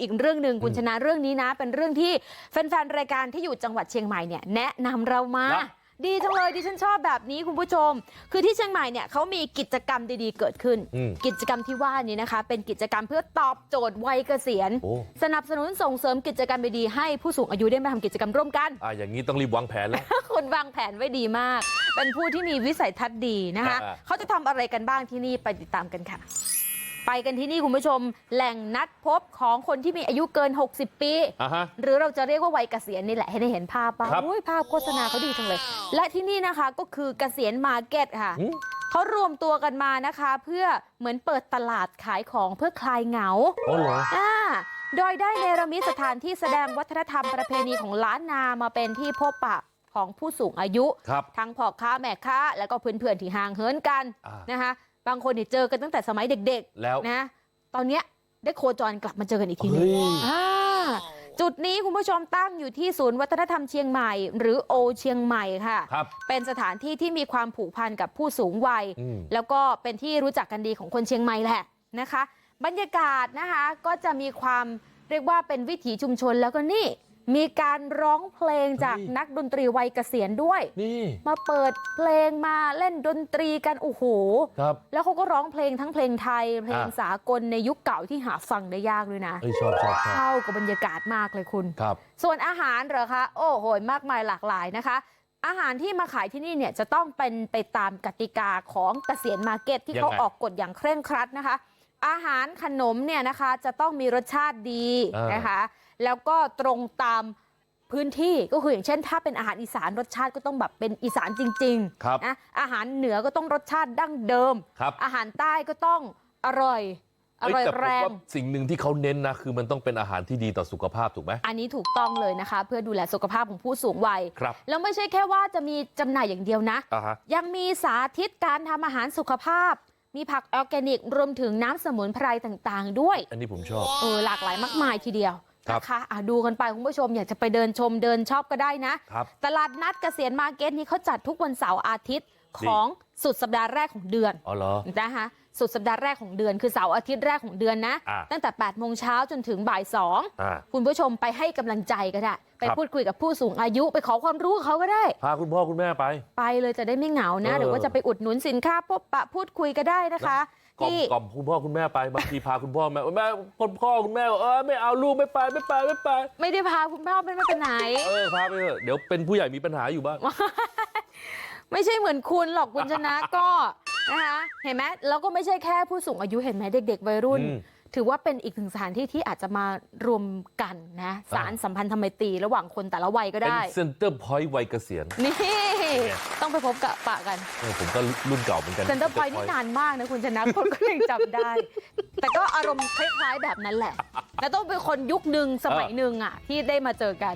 อีกเรื่องหนึ่งคุณชนะเรื่องนี้นะ เป็นเรื่องที่แฟนๆรายการที่อยู่จังหวัดเชียงใหม่เนี่ยแนะนำเรามาครับดีจังเลยดิฉันชอบแบบนี้คุณผู้ชม คือที่เชียงใหม่เนี่ยเขามีกิจกรรมดีๆเกิดขึ้นอืมกิจกรรมที่ว่านี้นะคะ เป็นกิจกรรมเพื่อตอบโจทย์วัยเกษียณโอ้สนับสนุนส่งเสริมกิจกรรมดีๆให้ผู้สูงอายุได้มาทำกิจกรรมร่วมกันอ่าอย่างนี้ต้องรีบวางแผนแล้วคุณวางแผนไว้ดีมาก เป็นผู้ที่มีวิสัยทัศน์ดีนะคะอ่าเขาจะทำอะไรกันบ้างที่นี่ไปติดตามกันค่ะ ไปกันที่นี่คุณผู้ชมแหล่งนัดพบของคนที่มีอายุเกิน 60 ปีอ่าฮะหรือเราจะเรียกว่าวัยเกษียณนี่แหละให้ได้เห็นภาพป่ะครับอุ้ยภาพโฆษณาเขาดีจังเลย และที่นี่นะคะก็คือเกษียณมาร์เก็ตค่ะอืมเขารวมตัวกันมานะคะ เพื่อเหมือนเปิดตลาดขายของเพื่อคลายเหงาอ๋อเหรออ่าโดยได้เนรมิตสถานที่แสดงวัฒนธรรมประเพณีของล้านนามาเป็นที่พบปะของผู้สูงอายุครับทั้งพ่อค้าแม่ค้า แล้วก็เพื่อนๆที่ห่างเหินกันอ่านนะคะ บางคนเนี่ยเจอกันตั้งแต่สมัยเด็กแล้วๆนะตอนเนี้ยได้โคจรกลับมาเจอกันอีกทีหนึงเฮ้ยอ่าจุดนี้คุณผู้ชมตั้งอยู่ที่ศูนย์วัฒนธรรมเชียงใหม่ หรือโอเชียงใหม่ค่ะครับเป็นสถานที่ที่มีความผูกพันกับผู้สูงวัยอืมแล้วก็เป็นที่รู้จักกันดีของคนเชียงใหม่แหละนะคะ บรรยากาศนะคะก็จะมีความเรียกว่าเป็นวิถีชุมชนแล้วก็นี่ มีการร้องเพลงจากเฮ้ยนักดนตรีวัยเกษียณด้วยนี่มาเปิดเพลงมาเล่นดนตรีกันโอ้โหครับแล้วเขาก็ร้องเพลงทั้งเพลงไทยเพลงอะสากลในยุคเก่าที่หาฟังได้ยากด้วยนะเอ้ยชอบชอบชอบเข้ากับบรรยากาศมากเลยคุณครับส่วนอาหารเหรอคะโอ้โหมากมายหลากหลายนะคะอาหารที่มาขายที่นี่เนี่ยจะต้องเป็นไปตามกติกาของเกษียณมาร์เก็ตที่ยังไงเขาออกกฎอย่างเคร่งครัดนะคะ อาหารขนมเนี่ยนะคะจะต้องมีรสชาติดีเออนะคะแล้วก็ตรงตามพื้นที่ก็คืออย่างเช่น ถ้าเป็นอาหารอีสานรสชาติก็ต้องแบบเป็นอีสานจริงครับๆนะอาหารเหนือก็ต้องรสชาติดั้งเดิมครับอาหารใต้ก็ต้องอร่อยอเอ้ยร่อยแต่ผมแรงว่าสิ่งหนึ่งที่เขาเน้นนะคือมันต้องเป็นอาหารที่ดีต่อสุขภาพถูกไหมอันนี้ถูกต้องเลยนะคะ เพื่อดูแลสุขภาพของผู้สูงวัยครับแล้วไม่ใช่แค่ว่าจะมีจำหน่ายอย่างเดียวนะอ่าฮะยังมีสาธิตการทำอาหารสุขภาพ มีผักออร์แกนิกรวมถึงน้ำสมุนไพรต่างๆด้วย อันนี้ผมชอบเออหลากหลายมากมายทีเดียวครับนะคะอะดูกันไปคุณผู้ชมอยากจะไปเดินชมเดินชอบก็ได้นะครับตลาดนัดเกษียณมาร์เก็ตนี้เขาจัดทุกวันเสาร์อาทิตย์ของสุดสัปดาห์แรกของเดือนอ๋อเหรอนะคะ สุดสัปดาห์แรกของเดือนคือเสาร์อาทิตย์แรกของเดือนนะอ่าตั้งแต่8โมงเช้าจนถึงบ่ายสองอ่าคุณผู้ชมไปให้กำลังใจก็ได้ ไปครับพูดคุยกับผู้สูงอายุไปขอความรู้กับเขาก็ได้ พาคุณพ่อคุณแม่ไป ไปเลยจะได้ไม่เหงานะเออหรือว่าจะไปอุดหนุนสินค้าพบปะพูดคุยก็ได้นะคะกล่อมที่กล่อมคุณพ่อคุณแม่ไปบางทีพาคุณพ่อแม่แม่คุณพ่อคุณแม่บอกเออไม่เอาลูกไม่ไปไม่ไปไม่ไป ไม่ได้พาคุณพ่อไปไม่เป็นไหนเออพาไปเถอะเดี๋ยวเป็นผู้ใหญ่มีปัญหาอยู่บ้างไม่ใช่เหมือนคุณหรอกคุณชนะก็ นะคะเห็นไหมแล้วก็ไม่ใช่แค่ผู้สูงอายุเห็นไหมเด็ก ๆ วัยรุ่นอืมถือว่าเป็นอีกหนึ่งสถานที่ที่อาจจะมารวมกันนะสารสัมพันธไมตรีระหว่างคนแต่ละวัยก็เป็นได้เซ็นเตอร์พอยต์วัยเกษียณนี่ต้องไปพบกับปะกันเออผมก็รุ่นเก่าเหมือนกันเซ็นเตอร์พอยต์นี่นานมากนะคุณชนะคนก็ยังจำได้ แต่ก็อารมณ์คล้ายๆแบบนั้นแหละแล้วต้องเป็นคนยุคหนึ่งสมัยหนึ่งอะที่ได้มาเจอกัน